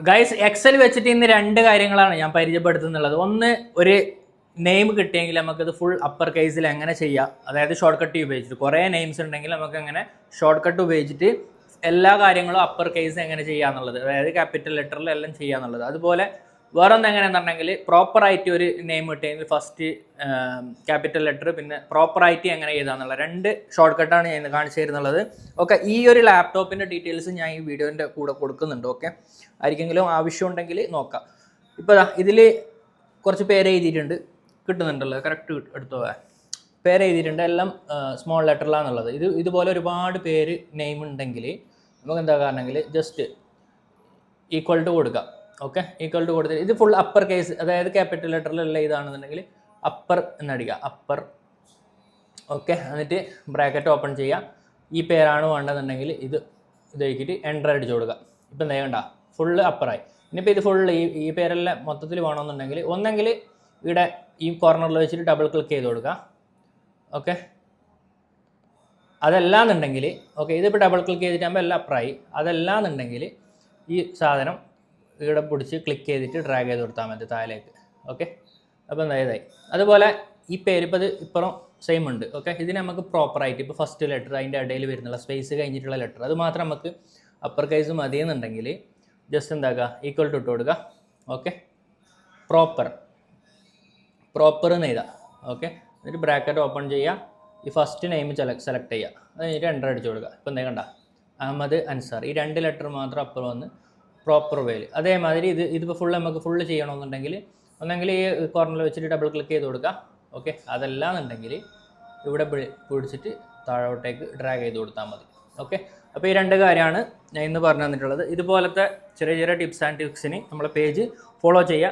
Guys Excel വെച്ചിട്ട് ഇന്ന് രണ്ട് കാര്യങ്ങളാണ് ഞാൻ പരിചയപ്പെടുത്തുന്നുള്ളത്. ഒന്ന് ഒരു നെയിം കിട്ടിയെങ്കിൽ നമുക്കത് ഫുൾ അപ്പർ കേസിൽ എങ്ങനെ ചെയ്യാം? അതായത് ഷോർട്ട് കട്ട് ഉപയോഗിച്ചിട്ട്. കുറേ നെയിംസ് ഉണ്ടെങ്കിൽ നമുക്ക് അങ്ങനെ ഷോർട്ട് കട്ട് ഉപയോഗിച്ചിട്ട് എല്ലാ കാര്യങ്ങളും അപ്പർ കേസ് എങ്ങനെ ചെയ്യാന്നുള്ളത് അതായത് ക്യാപിറ്റൽ ലെറ്ററിൽ എല്ലാം അതുപോലെ വേറെ ഒന്ന് എങ്ങനെയാണെന്നുണ്ടെങ്കിൽ പ്രോപ്പറായിട്ട് ഒരു നെയിം കിട്ടിയെങ്കിൽ ഫസ്റ്റ് ക്യാപിറ്റൽ ലെറ്റർ പിന്നെ പ്രോപ്പറായിട്ട് എങ്ങനെ ചെയ്താന്നുള്ള രണ്ട് ഷോർട്ട് കട്ടാണ് ഞാൻ കാണിച്ചു തരുന്നുള്ളത്. ഓക്കെ ഈ ഒരു ലാപ്ടോപ്പിന്റെ ഡീറ്റെയിൽസ് ഞാൻ ഈ വീഡിയോന്റെ കൂടെ കൊടുക്കുന്നുണ്ട്. ഓക്കെ ആർക്കെങ്കിലും ആവശ്യമുണ്ടെങ്കിൽ നോക്കാം. ഇപ്പോൾ ഇതിൽ കുറച്ച് പേര് എഴുതിയിട്ടുണ്ട്. കിട്ടുന്നുണ്ടല്ലോ. കറക്റ്റ് എടുത്തു? പേര് എഴുതിയിട്ടുണ്ട്. എല്ലാം സ്മോൾ ലെറ്ററിലാണുള്ളത് ഇത് ഇതുപോലെ ഒരുപാട് പേര് നെയിം ഉണ്ടെങ്കിൽ നമുക്ക് എന്താ കാരണമെങ്കിൽ ജസ്റ്റ് ഈക്വൽ ടു കൊടുക്കാം. ഓക്കെ? ഈക്വൽ ടു കൊടുത്തത് ഇത് ഫുൾ അപ്പർ കേസ് അതായത് ക്യാപിറ്റൽ ലെറ്ററിലുള്ള ഇതാണെന്നുണ്ടെങ്കിൽ അപ്പർ എന്നടിക്കുക അപ്പർ ഓക്കെ? എന്നിട്ട് ബ്രാക്കറ്റ് ഓപ്പൺ ചെയ്യുക. ഈ പേരാണ് വേണ്ടതെന്നുണ്ടെങ്കിൽ ഇത് ഇത് വയ്ക്കിട്ട് എന്റർ അടിച്ച് കൊടുക്കുക. ഇപ്പം എന്താ വേണ്ട ഫുള്ള് അപ്പറായി ഇനിയിപ്പോൾ ഇത് ഫുള്ള് ഈ ഈ പേരെല്ലാം മൊത്തത്തിൽ വേണമെന്നുണ്ടെങ്കിൽ ഒന്നെങ്കിൽ ഇവിടെ ഈ കോർണറിൽ വെച്ചിട്ട് ഡബിൾ ക്ലിക്ക് ചെയ്ത് കൊടുക്കുക. ഓക്കെ? അതല്ലാന്നുണ്ടെങ്കിൽ ഓക്കെ ഇതിപ്പോൾ ഡബിൾ ക്ലിക്ക് ചെയ്തിട്ടാകുമ്പോൾ എല്ലാം അപ്പറായി അതല്ലാന്നുണ്ടെങ്കിൽ ഈ സാധനം ഇവിടെ പിടിച്ച് ക്ലിക്ക് ചെയ്തിട്ട് ഡ്രാഗ് ചെയ്ത് കൊടുത്താൽ മതി താഴേക്ക്. ഓക്കെ അപ്പോൾ എന്താ ഇതായി. അതുപോലെ ഈ പേര് ഇപ്പുറം സെയിം ഉണ്ട്. ഓക്കെ ഇതിന് നമുക്ക് പ്രോപ്പറായിട്ട് ഇപ്പോൾ ഫസ്റ്റ് ലെറ്റർ അതിന്റെ ഇടയിൽ വരുന്നുള്ള സ്പേസ് കഴിഞ്ഞിട്ടുള്ള ലെറ്റർ അത് മാത്രം നമുക്ക് അപ്പർ കേസ് മതിയെന്നുണ്ടെങ്കിൽ ജസ്റ്റ് എന്താക്കുക? ഈക്വൽ ടു ഇട്ട് കൊടുക്കുക ഓക്കെ പ്രോപ്പർ പ്രോപ്പർ എന്ന് എഴുതാം. ഓക്കെ എന്നിട്ട് ബ്രാക്കറ്റ് ഓപ്പൺ ചെയ്യുക ഈ ഫസ്റ്റ് നെയിം സെലക്ട് ചെയ്യുക അത് കഴിഞ്ഞിട്ട് എന്റർ അടിച്ച് കൊടുക്കുക ഇപ്പം എന്തേ കണ്ട? അഹമ്മദ് അൻസാർ. ഈ രണ്ട് ലെറ്റർ മാത്രം അപ്പുറം വന്ന് പ്രോപ്പർ വേയിൽ അതേമാതിരി ഇത് ഇതിപ്പോൾ ഫുള്ള് നമുക്ക് ഫുള്ള് ചെയ്യണമെന്നുണ്ടെങ്കിൽ ഒന്നെങ്കിൽ ഈ കോർണറിൽ വെച്ചിട്ട് ഡബിൾ ക്ലിക്ക് ചെയ്ത് കൊടുക്കാം. ഓക്കെ അതല്ലാന്നുണ്ടെങ്കിൽ ഇവിടെ പിടി- പിടിച്ചിട്ട് താഴോട്ടേക്ക് ഡ്രാഗ് ചെയ്ത് കൊടുത്താൽ മതി. ഓക്കെ അപ്പോൾ ഈ രണ്ട് കാര്യമാണ് ഞാൻ ഇന്ന് പറഞ്ഞു തന്നിട്ടുള്ളത്. ഇതുപോലത്തെ ചെറിയ ചെറിയ ടിപ്സ് ആൻഡ് ടിപ്സിന് നമ്മളെ പേജ് ഫോളോ ചെയ്യുക